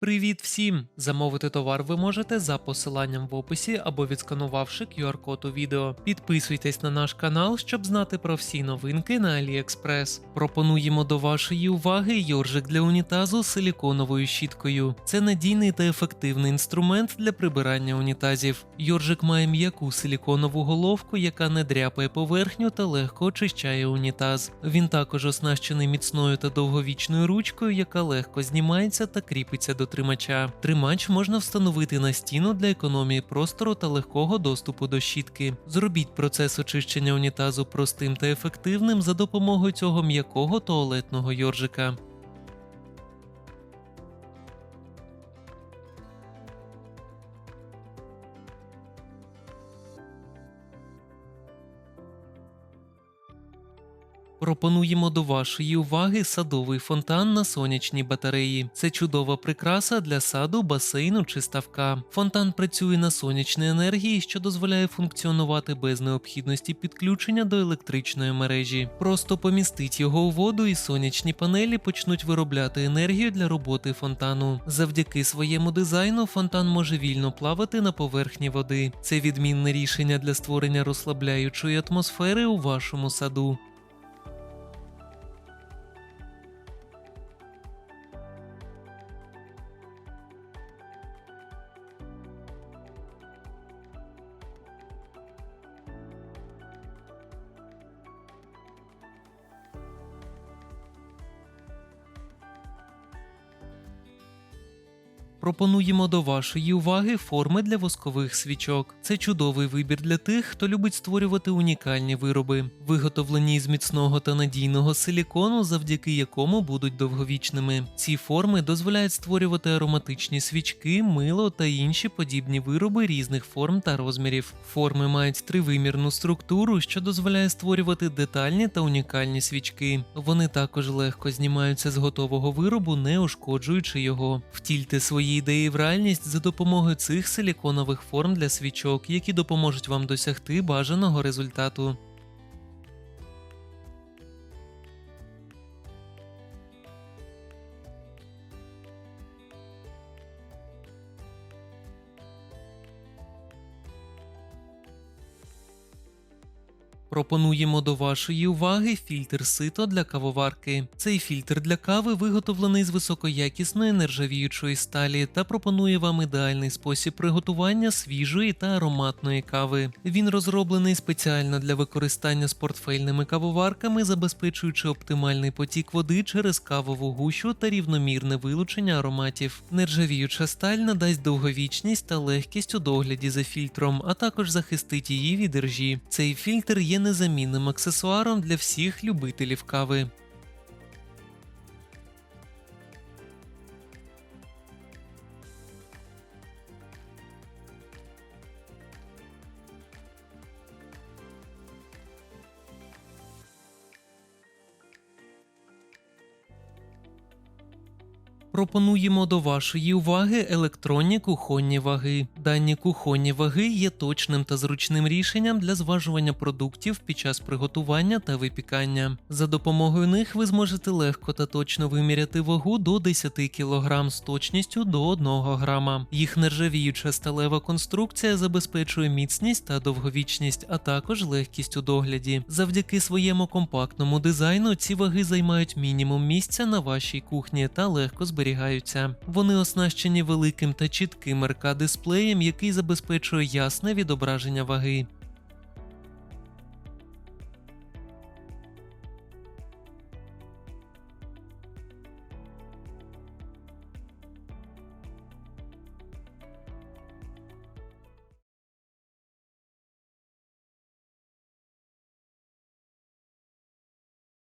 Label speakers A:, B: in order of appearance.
A: Привіт всім! Замовити товар ви можете за посиланням в описі або відсканувавши QR-код у відео. Підписуйтесь на наш канал, щоб знати про всі новинки на AliExpress. Пропонуємо до вашої уваги йоржик для унітазу з силіконовою щіткою. Це надійний та ефективний інструмент для прибирання унітазів. Йоржик має м'яку силіконову головку, яка не дряпає поверхню та легко очищає унітаз. Він також оснащений міцною та довговічною ручкою, яка легко знімається та кріпиться до тримача. Тримач можна встановити на стіну для економії простору та легкого доступу до щітки. Зробіть процес очищення унітазу простим та ефективним за допомогою цього м'якого туалетного йоржика. Пропонуємо до вашої уваги садовий фонтан на сонячній батареї. Це чудова прикраса для саду, басейну чи ставка. Фонтан працює на сонячній енергії, що дозволяє функціонувати без необхідності підключення до електричної мережі. Просто помістить його у воду, і сонячні панелі почнуть виробляти енергію для роботи фонтану. Завдяки своєму дизайну фонтан може вільно плавати на поверхні води. Це відмінне рішення для створення розслабляючої атмосфери у вашому саду. Пропонуємо до вашої уваги форми для воскових свічок. Це чудовий вибір для тих, хто любить створювати унікальні вироби, виготовлені з міцного та надійного силікону, завдяки якому будуть довговічними. Ці форми дозволяють створювати ароматичні свічки, мило та інші подібні вироби різних форм та розмірів. Форми мають тривимірну структуру, що дозволяє створювати детальні та унікальні свічки. Вони також легко знімаються з готового виробу, не ушкоджуючи його. Втільте свої ідеї в реальність за допомогою цих силіконових форм для свічок, які допоможуть вам досягти бажаного результату. Пропонуємо до вашої уваги фільтр сито для кавоварки. Цей фільтр для кави виготовлений з високоякісної нержавіючої сталі та пропонує вам ідеальний спосіб приготування свіжої та ароматної кави. Він розроблений спеціально для використання з портфельними кавоварками, забезпечуючи оптимальний потік води через кавову гущу та рівномірне вилучення ароматів. Нержавіюча сталь надасть довговічність та легкість у догляді за фільтром, а також захистить її від іржі. Цей фільтр є незамінним аксесуаром для всіх любителів кави. Пропонуємо до вашої уваги електронні кухонні ваги. Дані кухонні ваги є точним та зручним рішенням для зважування продуктів під час приготування та випікання. За допомогою них ви зможете легко та точно виміряти вагу до 10 кг з точністю до 1 грама. Їх нержавіюча сталева конструкція забезпечує міцність та довговічність, а також легкість у догляді. Завдяки своєму компактному дизайну ці ваги займають мінімум місця на вашій кухні та легко зберігаються. Вони оснащені великим та чітким РК дисплеєм, який забезпечує ясне відображення ваги.